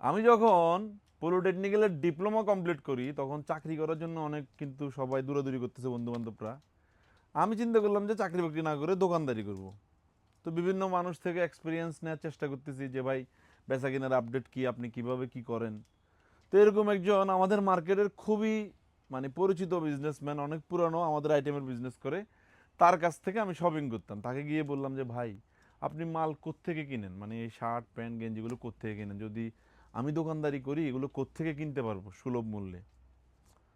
আমি যখন পলিটেকনিক্যালের diploma complete করি, তখন চাকরি করার জন্য অনেক কিন্তু সবাই দূরাদূরি করতেছে বন্ধু বান্ধবরা আমি চিন্তা করলাম যে চাকরি বাকরি না করে দোকানদারি করব। তো বিভিন্ন মানুষ থেকে এক্সপিরিয়েন্স নেওয়ার চেষ্টা করতেছি যে, ভাই, বেচা কেনার আপডেট কী? আপনি কীভাবে কি করেন? তো এরকম একজন আমাদের মার্কেটের খুবই মানে পরিচিত বিজনেসম্যান অনেক পুরানো আমাদের আইটেমের বিজনেস করে, তার কাছ থেকে আমি শপিং করতাম। তাকে গিয়ে বললাম যে, ভাই, আপনি মাল কোত্থেকে কিনেন? মানে এই শার্ট প্যান্ট গেঞ্জিগুলো কোত্থেকে কিনেন? যদি আমি দোকানদারি করি, এগুলো কোত্থেকে কিনতে পারব সুলভ মূল্যে?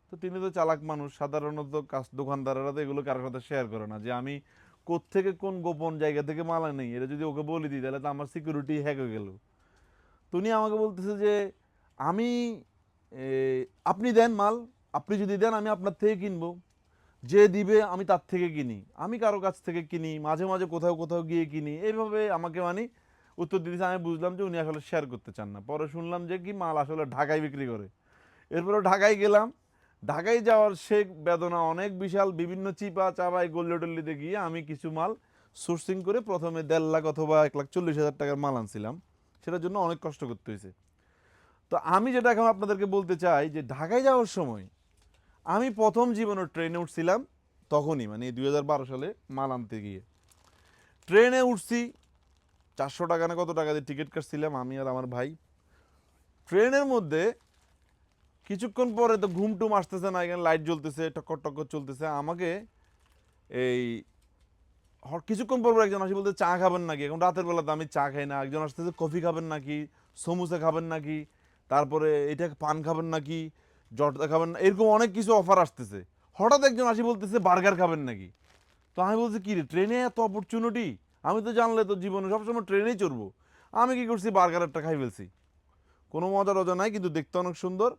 তো তিনি তো চালাক মানুষ, সাধারণত কাজ দোকানদাররা তো এগুলো কারোর সাথে শেয়ার করে না যে আমি কোত্থেকে কোন গোপন জায়গা থেকে মাল নেই এটা যদি ওকে বলে দিই তাহলে তো আমার সিকিউরিটি হ্যাক হয়ে গেল। তো উনি আমাকে বলতেছে যে, আমি আপনি দেন মাল, আপনি যদি দেন আমি আপনার থেকে কিনবো। যে দিবে আমি তার থেকে কিনি। আমি কারও কাছ থেকে কিনি, মাঝে মাঝে কোথাও কোথাও গিয়ে কিনি। এইভাবে আমাকে মানে উত্তর দিতেছে আমি বুঝলাম যে উনি আসলে শেয়ার করতে চান না। পরে শুনলাম যে কি মাল আসলে ঢাকায় বিক্রি করে। এরপরে ঢাকায় গেলাম। ঢাকায় যাওয়ার সে বেদনা অনেক বিশাল। বিভিন্ন চিপা, চাপাই, গোল্ডটল্লিতে গিয়ে আমি কিছু মাল সোর্সিং করে প্রথমে দেড় লাখ অথবা এক লাখ চল্লিশ হাজার টাকার মাল আনছিলাম। সেটার জন্য অনেক কষ্ট করতে হয়েছে। তো আমি যেটা এখন আপনাদেরকে বলতে চাই যে ঢাকায় যাওয়ার সময় আমি প্রথম জীবনে ট্রেনে উঠছিলাম তখনই মানে দু হাজার বারো সালে মাল আনতে গিয়ে। ট্রেনে উঠছি চারশো টাকা না কত টাকা দিয়ে টিকিট কাটছিলাম আমি আর আমার ভাই। ট্রেনের মধ্যে কিছুক্ষণ পরে তো ঘুম টুম আসতেছে না, এখানে লাইট জ্বলতেছে, টক্কর টক্কর চলতেছে। আমাকে এই কিছুক্ষণ পর একজন আসি বলতে চা খাবেন নাকি? এখন রাতের বেলা তো আমি চা খাই না। একজন আসতেছে, কফি খাবেন নাকি? সমুসা খাবেন নাকি? তারপরে, এটা পান খাবেন নাকি? জর্দা খাবেন না? এরকম অনেক কিছু অফার আসতেছে। হঠাৎ একজন আসি, বলতেছে, বার্গার খাবেন নাকি? তো আমি বলছি কি রে, ট্রেনে এত অপরচুনিটি আমি তো জানলে তো জীবনে সবসময় ট্রেনেই চড়বো। আমি কি করছি? বার্গারটা খাই ফেলছি। কোনো মজা রজা নাই, কিন্তু দেখতে অনেক সুন্দর।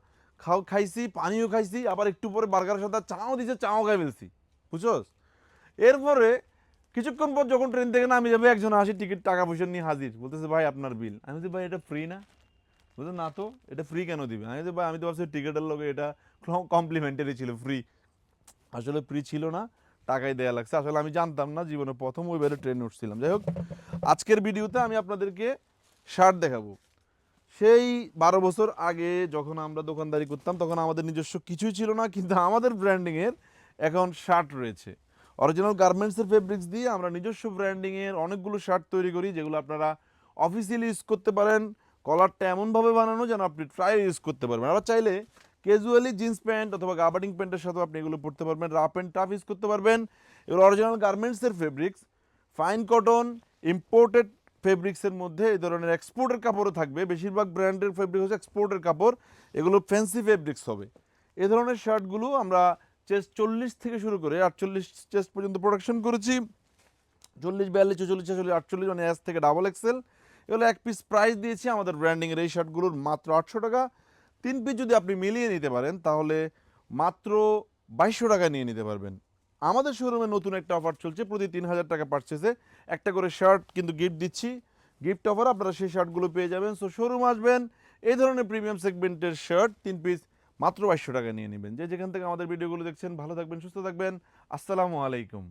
খাও, খাইছি, পানিও খাইছি, আবার একটু পরে বার্গারের সাথে চাও দিছে, চাও খাই ফেলছি। বুঝছস? এরপরে কিছুক্ষণ পর যখন ট্রেন থেকে নামি যাবে, একজন আসি, টিকিট টাকা পয়সা নিয়ে হাজির। বলতেছে, ভাই, আপনার বিল। আমি বলছি, ভাই, এটা ফ্রি না? বলছে, না তো, এটা ফ্রি কেন দিবে? আমি ভাই, আমি তো ভাবছি টিকিটের লোকে এটা কমপ্লিমেন্টারি ছিল ফ্রি আসলে ফ্রি ছিল না। টাকাই দেয়া লাগছে। আসলে আমি জানতাম না, জীবনে প্রথম ওইবারে ট্রেনে উঠছিলাম। যাই হোক, আজকের ভিডিওতে আমি আপনাদেরকে শার্ট দেখাবো। সেই বারো বছর আগে যখন আমরা দোকানদারি করতাম, তখন আমাদের নিজস্ব কিছুই ছিল না, কিন্তু আমাদের ব্র্যান্ডিংয়ের এখন শার্ট রয়েছে। অরিজিনাল গার্মেন্টসের ফেব্রিক্স দিয়ে আমরা নিজস্ব ব্র্যান্ডিংয়ের অনেকগুলো শার্ট তৈরি করি, যেগুলো আপনারা অফিসিয়ালি ইউজ করতে পারেন। কলারটা এমনভাবে বানানো যেন আপনি ট্রাই ইউজ করতে পারবেন। আবার চাইলে ক্যাজুয়ালি জিন্স প্যান্ট অথবা গাবার্ডিং প্যান্টের সাথেও আপনি এগুলো পরতে পারবেন। রাফ অ্যান্ড টাফ ইউজ করতে পারবেন। এগুলো অরিজিনাল গার্মেন্টসের ফেব্রিক্স ফাইন কটন ইম্পোর্টেড ফেব্রিক্সের মধ্যে এই ধরনের এক্সপোর্টের কাপড়ও থাকবে। বেশিরভাগ ব্র্যান্ডের ফেব্রিক হচ্ছে এক্সপোর্টের কাপড়। এগুলো ফ্যান্সি ফেব্রিক্স হবে। এ ধরনের শার্টগুলো আমরা চেস্ট চল্লিশ থেকে শুরু করে আটচল্লিশ চেস্ট পর্যন্ত প্রোডাকশন করেছি। চল্লিশ, বিয়াল্লিশ চল্লিশ ছেচল্লিশ, আটচল্লিশ মানে এস থেকে ডাবল এক্সেল এগুলো এক পিস প্রাইস দিয়েছি। আমাদের ব্র্যান্ডিংয়ের এই শার্টগুলোর মাত্র আটশো টাকা। তিন পিস যদি আপনি মিলিয়ে নিতে পারেন, তাহলে মাত্র বাইশশো টাকা নিয়ে নিতে পারবেন। আমাদের শোরুমে নতুন একটা অফার চলছে, প্রতি তিন হাজার টাকা পারচেসে একটা করে শার্ট কিন্তু গিফট দিচ্ছি। গিফট অফার আপনারা সেই শার্টগুলো পেয়ে যাবেন। সো শোরুম আসবেন, এই ধরনের প্রিমিয়াম সেগমেন্টের শার্ট তিন পিস মাত্র বাইশশো টাকা নিয়ে নেবেন। যে যেখান থেকে আমাদের ভিডিওগুলো দেখছেন, ভালো থাকবেন, সুস্থ থাকবেন। আসসালামু আলাইকুম।